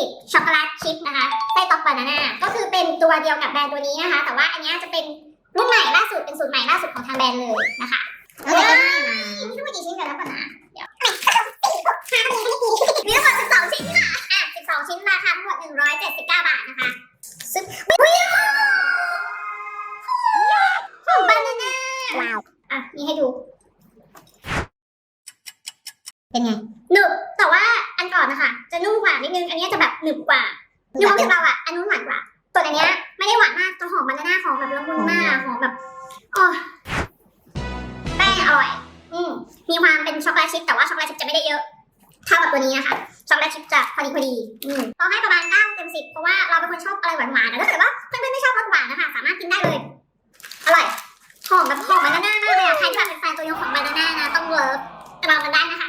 คุกกี้ช็อกโกแลตชิพนะคะไส้ตอกบานาน่าก็คือเป็นตัวเดียวกับแบรนด์ตัวนี้นะคะ แต่ว่าอันเนี้ยจะเป็นรุ่นใหม่ล่าสุดเป็นสูตรใหม่ล่าสุดของทางแบรนด์เลยนะคะแล้วก็ได้มามีทั้งหมดกี่ชิ้นกันแล้วก่อนนะเดี๋ยวมีทั้งหมด12ชิ้นค่ะอะ12ชิ้นราคาทั้งหมด179บาทนะคะซึ่งอุ้ยของบานาน่าว้าวอะนี่ให้ดู เป็นไง หนึบแต่ว่าอันก่อนนะคะจะนุ่มกว่านิดนึง อันนี้จะแบบหนึบกว่าในความรู้สึกเราอะอันนู้นหวานกว่าส่วนอันเนี้ยไม่ได้หวานมากจะหอมบานาน่าหอมแบบละมุนมากหอมแบบอ๋อแป้งอร่อย อืมมีความเป็นช็อกโกแลตชิพแต่ว่าช็อกโกแลตชิพจะไม่ได้เยอะเท่ากับตัวนี้นะคะช็อกโกแลตชิพจะพอดีพอดีอืมเราให้ประมาณ9เต็ม10เพราะว่าเราเป็นคนชอบอะไรหวานๆแต่ถ้าเกิดว่าเพื่อนๆไม่ชอบรสหวานนะคะสามารถกินได้เลยอร่อยหอมแบบหอมบานาน่ามากเลยอะใครที่แบบเป็นแฟนตัวยงของบานาน่านะต้องเลิฟลองกันได้นะคะ